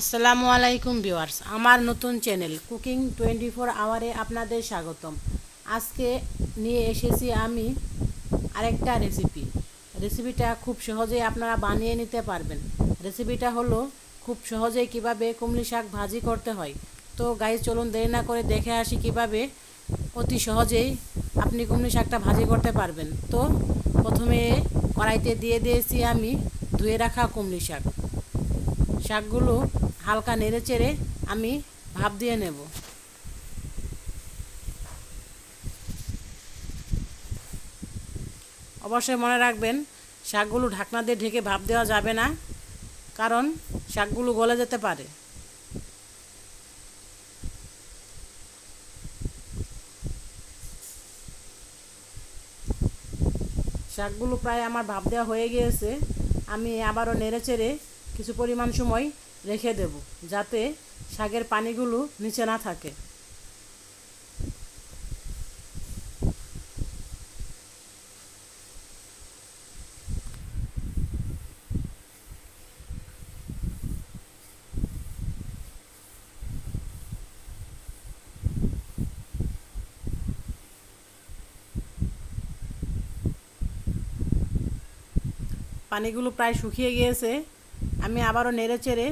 আসসালামু আলাইকুম ভিউয়ার্স, আমার নতুন চ্যানেল কুকিং টোয়েন্টি ফোর আওয়ারে আপনাদের স্বাগতম। আজকে নিয়ে এসেছি আমি আরেকটা রেসিপি। রেসিপিটা খুব সহজেই আপনারা বানিয়ে নিতে পারবেন। রেসিপিটা হলো খুব সহজেই কীভাবে কুমলি শাক ভাজি করতে হয়। তো গাইজ চলুন দেরি না করে দেখে আসি কীভাবে অতি সহজেই আপনি কুমলি শাকটা ভাজি করতে পারবেন। তো প্রথমে কড়াইতে দিয়ে দিয়েছি আমি ধুয়ে রাখা কুমলি শাক। শাকগুলো হালকা নেড়ে চেড়ে আমি ভাপ দিয়ে নেব। অবশ্যই মনে রাখবেন, শাকগুলো ঢাকনা দিয়ে ঢেকে ভাপ দেওয়া যাবে না, কারণ শাকগুলো গলে যেতে পারে। শাকগুলো প্রায় আমার ভাপ দেওয়া হয়ে গিয়েছে, আমি আবারও নেড়ে চেড়ে কিছু পরিমাণ সময় রেখে দেব, যাতে শাকের পানিগুলো নিচে না থাকে। পানিগুলো প্রায় শুকিয়ে গিয়েছে। আমি আবারও নেড়ে চেড়ে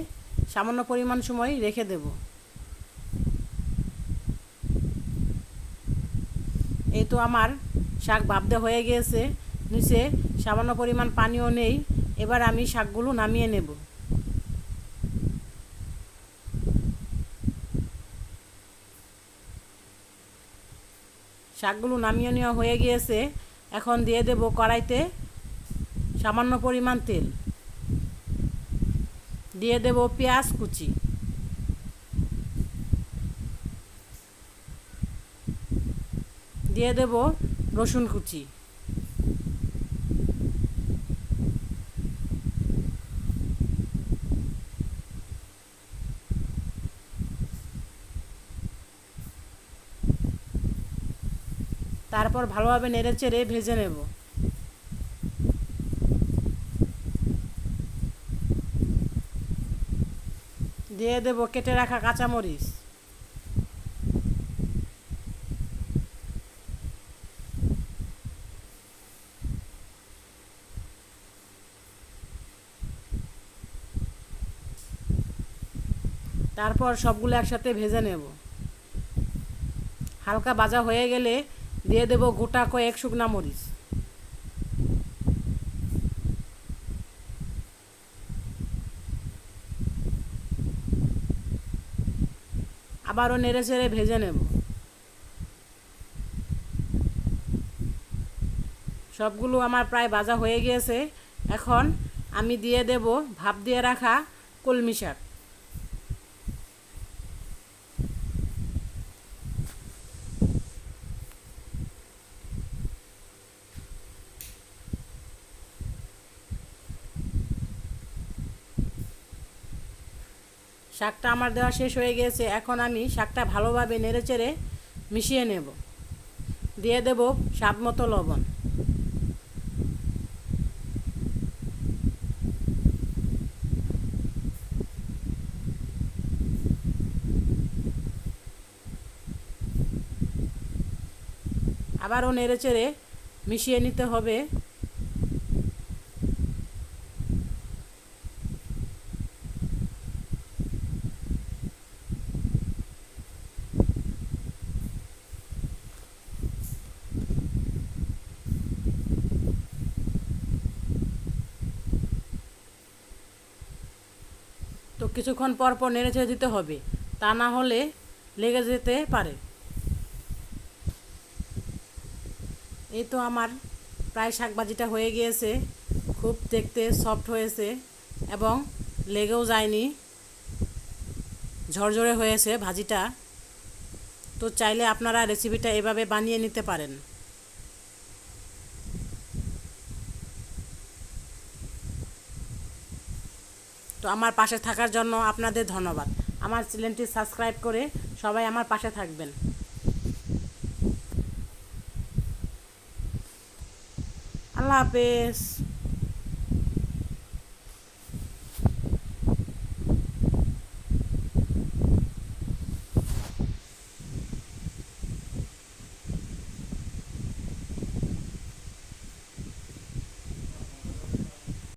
সামান্য পরিমাণ সময় রেখে দেব। এই তো আমার শাক ভাবতে হয়ে গিয়েছে, নিচে সামান্য পরিমাণ পানিও নেই, এবার আমি শাকগুলো নামিয়ে নেব। শাকগুলো নামিয়ে নেওয়া হয়ে গিয়েছে, এখন দিয়ে দেব কড়াইতে সামান্য পরিমাণ তেল। দিয়ে দেব পেঁয়াজ কুচি। দিয়ে দেব রসুন কুচি। তারপর ভালোভাবে নেড়ে চেড়ে ভেজে নেব। দিয়ে দেব, কেটে রাখা কাঁচামরিচ। তারপর সবগুলো একসাথে ভেজে নেব। হালকা ভাজা হয়ে গেলে দিয়ে দেব গোটা কয়েক শুকনা মরিচ। আবারও নেড়ে চেড়ে ভেজে নেব। সবগুলো আমার প্রায় ভাজা হয়ে গিয়েছে। এখন আমি দিয়ে দেব, ভাপ দিয়ে রাখা কলমি শাক। শাকটা আমার দেওয়া শেষ হয়ে গেছে, এখন আমি শাকটা ভালোভাবে নেড়েচেড়ে মিশিয়ে নেব। দিয়ে দেব স্বাদ মতো লবণ। আবারও নেড়েচেড়ে মিশিয়ে নিতে হবে। তো কিছুক্ষণ পর পর নেড়ে ছেড়ে দিতে হবে। তা না হলে লেগে যেতে পারে। এই তো আমার প্রায় শাকভাজিটা হয়ে গিয়েছে। খুব দেখতে সফট হয়েছে এবং লেগেও যায়নি। ঝরঝরে হয়েছে ভাজিটা। তো চাইলে আপনারা রেসিপিটা এভাবে বানিয়ে নিতে পারেন। তো আমার পাশে থাকার জন্য আপনাদের ধন্যবাদ। আমার চ্যানেলটি সাবস্ক্রাইব করে সবাই আমার পাশে থাকবেন। আল্লাহ হাফেজ।